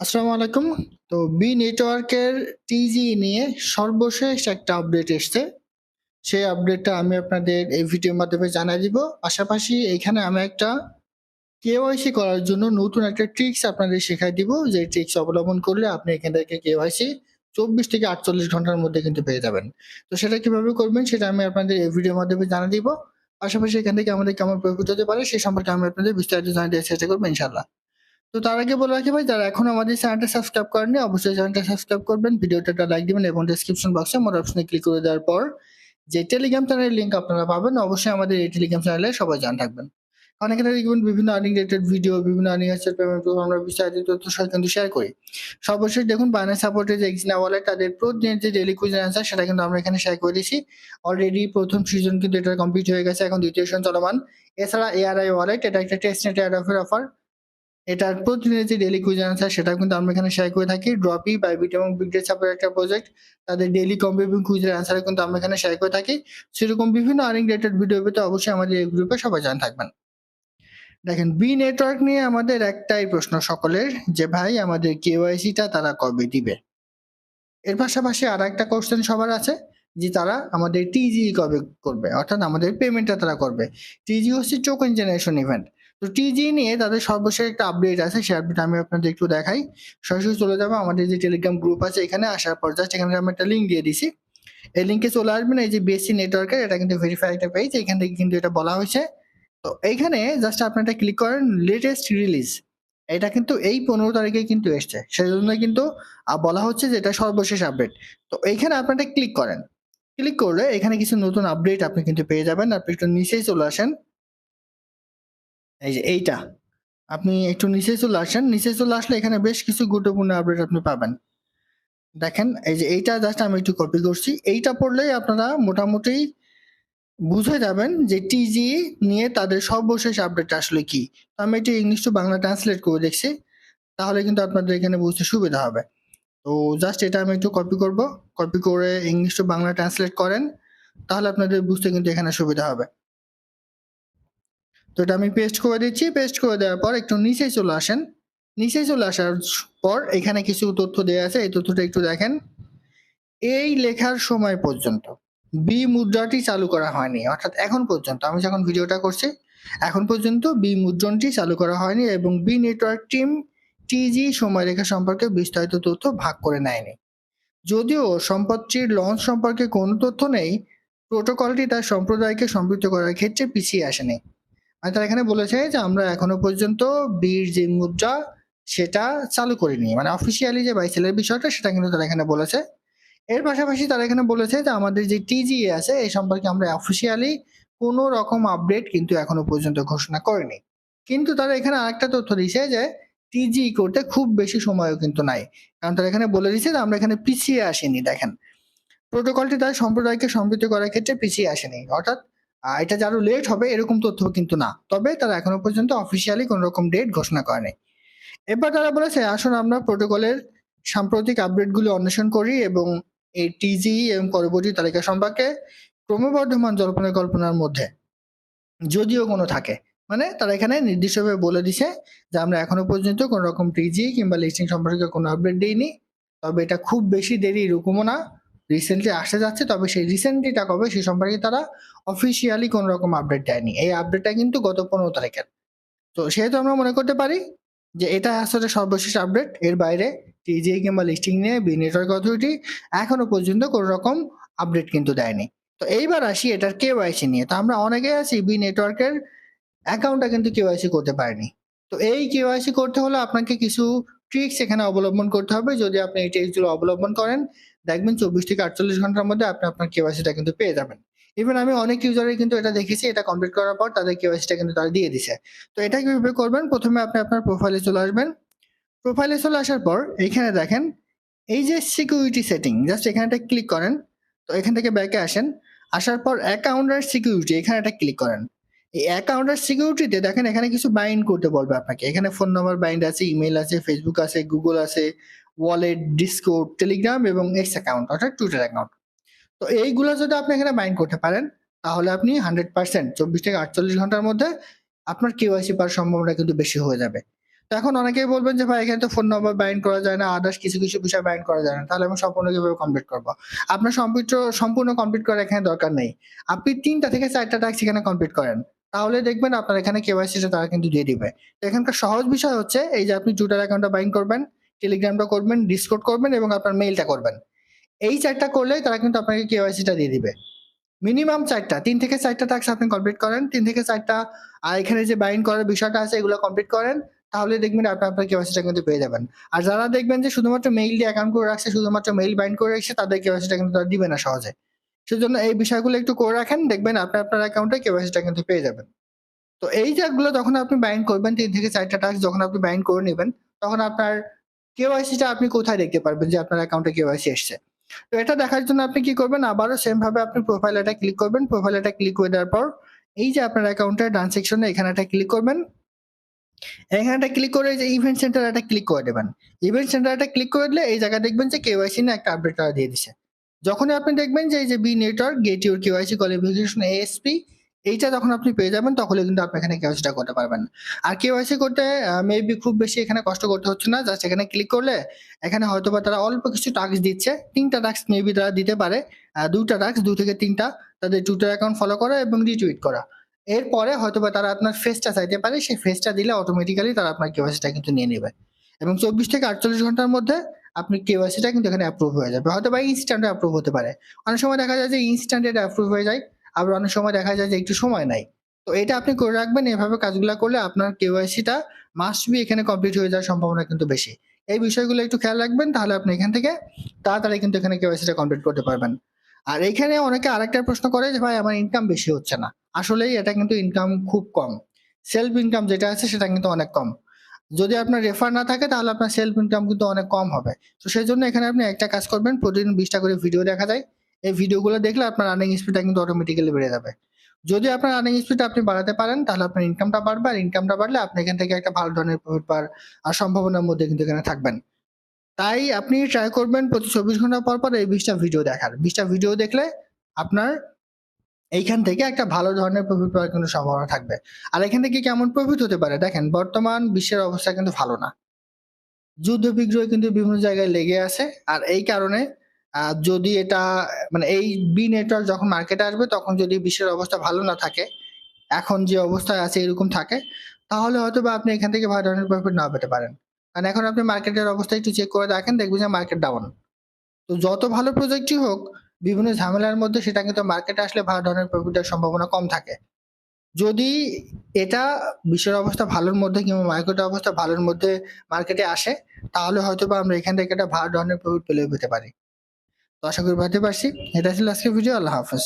আসসালামু আলাইকুম। তো বি নেটওয়ার্কের টিজি নিয়ে সর্বশেষ একটা আপডেট এসছে। সেই আপডেটটা আমি আপনাদের এই ভিডিওর মাধ্যমে জানাই দিব। পাশাপাশি এখানে আমি একটা কেওয়াইসি করার জন্য নতুন একটা ট্রিক্স আপনাদের শেখাই দিব। যে ট্রিক্স অবলম্বন করলে আপনি এখান থেকে কেওয়াইসি চব্বিশ থেকে আটচল্লিশ ঘণ্টার মধ্যে কিন্তু পেয়ে যাবেন। তো সেটা কীভাবে করবেন সেটা আমি আপনাদের এই ভিডিওর মাধ্যমে জানা দিব। পাশাপাশি এখান থেকে আমাদের কেমন প্রয়োগ হতে পারে সেই সম্পর্কে আমি আপনাদের বিস্তারিত জানাতে চেষ্টা করব ইনশাল্লাহ তো তার আগে বলে রাখি ভাই, যারা এখন আমাদের চ্যানেলটা সাবস্ক্রাইব করেননি, অবশ্যই চ্যানেলটা সাবস্ক্রাইব করবেন। ভিডিওটা লাইক দিবেন এবং ডেসক্রিপশন বক্সে আমার অপশনে ক্লিক করে দেওয়ার পর যে টেলিগ্রাম চ্যানেলের লিঙ্ক আপনারা পাবেন, অবশ্যই আমাদের এই টেলিগ্রাম চ্যানেলে সবাই জান থাকবেন। কারণ এখানে দেখবেন বিভিন্ন আর্নিং রিলেটেড ভিডিও বিভিন্ন আর্নিং অ্যাসেট পেমেন্ট আমরা বিস্তারিত তথ্য কিন্তু শেয়ার করি। সর্বশেষ দেখুন বাইনান্স সাপোর্টের যে এক্সিনা ওয়ালেট তাদের প্রতিদিনের যে ডেলি কুইজের অ্যান্সার সেটা কিন্তু আমরা এখানে শেয়ার করে দিয়েছি। অলরেডি প্রথম সিজন কিন্তু এটা কমপ্লিট হয়ে গেছে, এখন দ্বিতীয় সিজন চলমান। এছাড়া এআরআই ওয়ালেট এটা একটা টেস্ট নেট অফার অফার এটার প্রতিদিনের যে ডেলি কুইজ আনসার সেটা কিন্তু আমরা এখানে শেয়ার করে থাকি। ড্রপি বাইবিট এবং বিগ ডে সাপোর্ট একটা প্রজেক্ট তাদের ডেলি কম্পিউটিং কুইজের আনসার কিন্তু আমরা এখানে শেয়ার করে থাকি। সেরকম বিভিন্ন আর্নিং রিলেটেড ভিডিও পেতে অবশ্যই আমাদের এই গ্রুপে সবাই জান থাকবেন। দেখেন বি নেটওয়ার্ক নিয়ে আমাদের একটাই প্রশ্ন সকলের, যে ভাই, আমাদের কেওয়াইসিটা তারা কবে দিবে? এর পাশাপাশি আর একটা কোশ্চেন সবার আছে, যে তারা আমাদের টিজি কবে করবে? অর্থাৎ আমাদের পেমেন্টটা তারা করবে। টিজি হচ্ছে টোকেন জেনারেশন ইভেন্ট তো টিজি নিয়ে তাদের সর্বশেষ একটা আপডেট আছে, সেই আপডেট আমি আপনাদের একটু দেখাই। সরাসরি চলে যাব, আমাদের যে টেলিগ্রাম গ্রুপ আছে, এখানে আসার পর জাস্ট এখানে আমি একটা লিঙ্ক দিয়ে দিছি। এই লিঙ্কে চলে আসবেন, এই যে বিএসসি নেটওয়ার্কের এটা কিন্তু ভেরিফাই একটা পেজ এখান থেকে কিন্তু এটা বলা হয়েছে। তো এইখানে জাস্ট আপনি এটা ক্লিক করেন লেটেস্ট রিলিজ এটা কিন্তু এই পনেরো তারিখে কিন্তু এসছে। সেই জন্য কিন্তু বলা হচ্ছে যে এটা সর্বশেষ আপডেট তো এইখানে আপনি এটা ক্লিক করেন। ক্লিক করলে এখানে কিছু নতুন আপডেট আপনি কিন্তু পেয়ে যাবেন। আপনি একটু নিচেই চলে আসেন। এই যে এইটা, আপনি একটু নিচে চলে আসেন। নিচে চলে আসলে এখানে বেশ কিছু গুরুত্বপূর্ণ আপডেট আপনি পাবেন। দেখেন, এই যে এইটা জাস্ট আমি একটু কপি করছি। এইটা পড়লেই আপনারা মোটামুটি বুঝে যাবেন যে টিজি নিয়ে তাদের সর্বশেষ আপডেট আসলে কি। আমি এটি ইংলিশ টু বাংলা ট্রান্সলেট করে দেখছি, তাহলে কিন্তু আপনাদের এখানে বুঝতে সুবিধা হবে। তো জাস্ট এটা আমি একটু কপি করব। কপি করে ইংলিশ টু বাংলা ট্রান্সলেট করেন, তাহলে আপনাদের বুঝতে কিন্তু এখানে সুবিধা হবে। তো এটা আমি পেস্ট করে দিচ্ছি। পেস্ট করে দেওয়ার পর একটু নিচে চলে আসেন। নিচে চলে আসার পর এখানে কিছু তথ্য দেওয়া আছে। এই তথ্যটা একটু দেখেন। এই লেখার সময় পর্যন্ত বি মুদ্রাটি চালু করা হয়নি। অর্থাৎ এখন পর্যন্ত। আমি যখন ভিডিওটা করছি, এখন পর্যন্ত বি মুদ্রণটি চালু করা হয়নি এবং বি নেটওয়ার্ক টিম টিজি সময়রেখা সম্পর্কে বিস্তারিত তথ্য ভাগ করে নেয়নি। যদিও সম্পদটির লঞ্চ সম্পর্কে কোনো তথ্য নেই প্রোটোকলটি তার সম্প্রদায়কে সম্পৃক্ত করার ক্ষেত্রে পিছিয়ে আসেনি। আর তারা এখানে বলেছে যে আমরা এখনও পর্যন্ত বীর যে মুদ্রা, সেটা চালু করিনি। মানে অফিসিয়ালি যে বাইসেলের বিষয়টা, সেটা কিন্তু তারা এখানে বলেছে। এর পাশাপাশি তারা এখানে বলেছে যে আমাদের যে টিজিএ আছে, এই সম্পর্কে আমরা অফিসিয়ালি কোনো রকম আপডেট কিন্তু এখনও পর্যন্ত ঘোষণা করেনি। কিন্তু তারা এখানে আরেকটা তথ্য দিছে যে টিজি করতে খুব বেশি সময়ও কিন্তু নাই। কারণ তারা এখানে বলে দিচ্ছে যে আমরা এখানে পিছিয়ে আসিনি, দেখেন। প্রোটোকলটি তার সম্প্রদায়কে সম্পৃক্ত করার ক্ষেত্রে পিছিয়ে আসেনি। অর্থাৎ এটা যে আরও লেট হবে, এরকম তথ্য কিন্তু না। তবে তারা এখনও পর্যন্ত অফিসিয়ালি কোন রকম ডেট ঘোষণা করেনি। এবার তারা বলেছে, আসুন আমরা প্রোটোকলের সাম্প্রতিক আপডেটগুলি অন্বেষণ করি এবং এই টিজি এবং পরবর্তী তালিকা সম্পর্কে ক্রমবর্ধমান জল্পনা কল্পনার মধ্যে যদিও কোনো থাকে। মানে তারা এখানে নির্দিষ্টভাবে বলে দিছে যে আমরা এখনও পর্যন্ত কোনো রকম টিজি কিংবা লিস্টিং সম্পর্কে কোনো আপডেট দিইনি। তবে এটা খুব বেশি দেরি এরকমও না। রিসেন্টলি আসতে যাচ্ছে, তবে সেই রিসেন্টলিটা কবে সে সম্পর্কে তারা অফিসিয়ালি কোনো রকম আপডেট দেয়নি। এই আপডেটটা কিন্তু গত পনেরো তারিখের। তো সেহেতু আমরা মনে করতে পারি যে এটা আসলে সর্বশেষ আপডেট এর বাইরে টিজি কিংবা লিস্টিং নিয়ে বি নেটওয়ার্ক অথরিটি এখনও পর্যন্ত কোনো রকম আপডেট কিন্তু দেয়নি। তো এইবার আসি এটার কেওয়াইসি নিয়ে। তো আমরা অনেকে আছি বি নেটওয়ার্কের অ্যাকাউন্টটা কিন্তু কেওয়াইসি করতে পারিনি। তো এই কেওয়াইসি করতে হলে আপনাকে কিছু ট্রিক্স এখানে অবলম্বন করতে হবে। যদি আপনি এই ট্রিক্সগুলো অবলম্বন করেন দেখবেন চব্বিশ থেকে আটচল্লিশ ঘণ্টার মধ্যে আপনি আপনার কেওয়াইসিটা কিন্তু পেয়ে যাবেন। ইভেন আমি অনেক ইউজারের কিন্তু এটা দেখেছি, এটা কমপ্লিট করার পর তাদের কেওয়াইসিটা কিন্তু তারা দিয়ে দিছে। তো এটা কীভাবে করবেন? প্রথমে আপনি আপনার প্রোফাইলে চলে আসবেন। প্রোফাইলে চলে আসার পর এইখানে দেখেন, এই যে সিকিউরিটি সেটিং জাস্ট এখানে একটা ক্লিক করেন, তো এখান থেকে ব্যাকে আসেন। আসার পর অ্যাকাউন্টের সিকিউরিটি এখানে একটা ক্লিক করেন। এই অ্যাকাউন্টের সিকিউরিটিতে দেখেন এখানে কিছু বাইন্ড করতে বলবে আপনাকে। এখানে ফোন নাম্বার বাইন্ড আছে ইমেল আছে ফেসবুক আছে গুগল আছে ওয়ালেট ডিসকোড টেলিগ্রাম এবং এক্স অ্যাকাউন্ট অর্থাৎ টুইটার অ্যাকাউন্ট তো এইগুলো যদি আপনি এখানে বাইন্ড করতে পারেন, তাহলে আপনি হান্ড্রেড পার্সেন্ট চব্বিশ থেকে আটচল্লিশ ঘণ্টার মধ্যে আপনার কেওয়াইসি পাওয়ার সম্ভাবনা কিন্তু বেশি হয়ে যাবে। তো এখন অনেকেই বলবেন যে, ভাই, এখানে তো ফোন নম্বর বাইন্ড করা যায় না আদার্স কিছু কিছু বিষয় বাইন্ড করা যায় না। তাহলে আমি সম্পূর্ণ কীভাবে কমপ্লিট করব? আপনার সম্পূর্ণ সম্পূর্ণ কমপ্লিট করার এখানে দরকার নেই। আপনি তিনটা থেকে চারটা টাস্ক এখানে কমপ্লিট করেন। তাহলে দেখবেন আপনার এখানে কেওয়াইসিটা তারা কিন্তু দিয়ে দিবে। তো এখানকার সহজ বিষয় হচ্ছে, এই যে আপনি টুইটার অ্যাকাউন্টটা বাইন্ড করবেন টেলিগ্রামটা করবেন ডিসকোড করবেন এবং আপনার মেইলটা করবেন। এই চারটা করলেই তারা কিন্তু আপনাকে কেওয়াইসিটা দিয়ে দিবে। মিনিমাম চারটা, তিন থেকে চারটা টাস্ক আপনি কমপ্লিট করেন, তিন থেকে চারটা, আর এখানে যে বাইন্ড করার বিষয়টা আছে এগুলো কমপ্লিট করেন, তাহলে দেখবেন আপনি আপনার কেওয়াইসিটা কিন্তু পেয়ে যাবেন। আর যারা দেখবেন যে শুধুমাত্র মেইল দিয়ে অ্যাকাউন্ট করে রাখছে, শুধুমাত্র মেইল বাইন্ড করে রাখছে, তাদের কেওয়াইসিটা কিন্তু তারা দিবে না সহজে। সেজন্য এই বিষয়গুলো একটু করে রাখেন, দেখবেন আপনি আপনার অ্যাকাউন্টে কেওয়াইসিটা কিন্তু পেয়ে যাবেন। তো এই জায়গাগুলো যখন আপনি বাইন্ড করবেন, তিন থেকে চারটা টাস্ক যখন আপনি বাইন্ড করে নেবেন, তখন আপনার কেওয়াইসিটা আপনি কোথায় দেখতে পারবেন যে আপনার অ্যাকাউন্টে কেওয়াইসি এসছে? তো এটা দেখার জন্য আপনি কি করবেন? আবারও সেম ভাবে আপনি প্রোফাইল এটা ক্লিক করবেন। প্রোফাইল এটা ক্লিক করে দেওয়ার পর এই যে আপনার অ্যাকাউন্টের ডান সেকশনে এখানে একটা ক্লিক করবেন। এখানে ক্লিক করে যে ইভেন্ট সেন্টার একটা ক্লিক করে দেবেন। ইভেন্ট সেন্টার একটা ক্লিক করে দিলে এই জায়গায় দেখবেন যে কেওয়াইসি না একটা আপডেট তারা দিয়ে দিছে। যখনই আপনি দেখবেন যে এই যে B network get your KYC qualification ASP এইটা যখন আপনি পেয়ে যাবেন, তখনই কিন্তু আপনি এখানে কেওয়াইসিটা করতে পারবেন। আর কেওয়াইসি করতে মেবি খুব বেশি এখানে কষ্ট করতে হচ্ছে না জাস্ট এখানে ক্লিক করলে এখানে হয়তো বা তারা অল্প কিছু টাস্ক দিচ্ছে। তিনটা টাস্ক মেবি তারা দিতে পারে দুটা টাস্ক দু থেকে তিনটা তাদের টুইটার অ্যাকাউন্ট ফলো করা এবং রিটুইট করা। এরপরে হয়তো বা তারা আপনার ফেসটা চাইতে পারে, সেই ফেসটা দিলে অটোমেটিক্যালি তারা আপনার কেওয়াইসিটা কিন্তু নিয়ে নেবে। এবং চব্বিশ থেকে আটচল্লিশ ঘণ্টার মধ্যে আপনি কেওয়াইসিটা কিন্তু এখানে অ্যাপ্রুভ হয়ে যাবে। হয়তো বা ইনস্ট্যান্টে অ্যাপ্রুভ হতে পারে। অনেক সময় দেখা যায় যে ইনস্ট্যান্ট অ্যাপ্রুভ হয়ে যায়। আবার অনেক সময় দেখা যায় যে একটু সময় নাই। তো এটা আপনি করে রাখবেন, এভাবে কাজগুলো করলে আপনার কেওয়াইসিটা মাস্ট বি এখানে কমপ্লিট হয়ে যাওয়ার সম্ভাবনা কিন্তু বেশি। এই বিষয়গুলো একটু খেয়াল রাখবেন, তাহলে আপনি এখান থেকে তাড়াতাড়ি কিন্তু এখানে কেওয়াইসিটা কমপ্লিট করতে পারবেন। আর এখানে অনেকে আরেকটা প্রশ্ন করে যে, ভাই, আমার ইনকাম বেশি হচ্ছে না। আসলেই এটা কিন্তু ইনকাম খুব কম। সেলফ ইনকাম যেটা আছে, সেটা কিন্তু অনেক কম। যদি আপনার রেফার না থাকে, তাহলে আপনার সেলফ ইনকাম কিন্তু অনেক কম হবে। তো সেই জন্য এখানে আপনি একটা কাজ করবেন, প্রতিদিন বিশটা করে ভিডিও দেখা যায়। এই ভিডিওগুলো দেখলে আপনার রানিং স্পিডটা কিন্তু অটোমেটিক্যালি বেড়ে যাবে। যদি আপনার রানিং স্পিড আপনি বাড়াতে পারেন, তাহলে আপনার ইনকামটা বাড়বে, আর ইনকামটা বাড়লে আপনি এখান থেকে একটা ভালো ধরনের প্রফিট পাওয়ার, আর সম্ভাবনার মধ্যে কিন্তু এখানে থাকবেন। তাই আপনি ট্রাই করবেন প্রতি চব্বিশ ঘণ্টা পর পর এই বিশটা ভিডিও দেখার। বিশটা ভিডিও দেখলে আপনার এইখান থেকে একটা ভালো ধরনের প্রফিট পাওয়ার কিন্তু সম্ভাবনা থাকবে। আর এখান থেকে কেমন প্রফিট হতে পারে? দেখেন, বর্তমান বিশ্বের অবস্থা কিন্তু ভালো না। যুদ্ধ বিগ্রহ কিন্তু বিভিন্ন জায়গায় লেগে আছে, আর এই কারণে যদি এটা মানে এই বি নেটওয়ার্ক যখন মার্কেটে আসবে, তখন যদি বিশ্বের অবস্থা ভালো না থাকে, এখন যে অবস্থায় আছে এরকম থাকে, তাহলে হয়তো বা আপনি এখান থেকে ভালো ধরনের প্রফিট না পেতে পারেন। কারণ এখন আপনি মার্কেটের অবস্থা একটু চেক করে দেখেন, দেখবেন যে মার্কেট ডাউন তো যত ভালো প্রজেক্টই হোক, বিভিন্ন ঝামেলার মধ্যে সেটা কিন্তু মার্কেটে আসলে ভালো ধরনের প্রফিটের সম্ভাবনা কম থাকে। যদি এটা বিশ্বের অবস্থা ভালোর মধ্যে কিংবা মার্কেটের অবস্থা ভালোর মধ্যে মার্কেটে আসে, তাহলে হয়তো বা আমরা এখান থেকে একটা ভালো ধরনের প্রফিট পেলেও পেতে পারি। তো আশা করি বুঝতে পারছি। এটা ছিল আজকের ভিডিও আল্লাহ হাফেজ।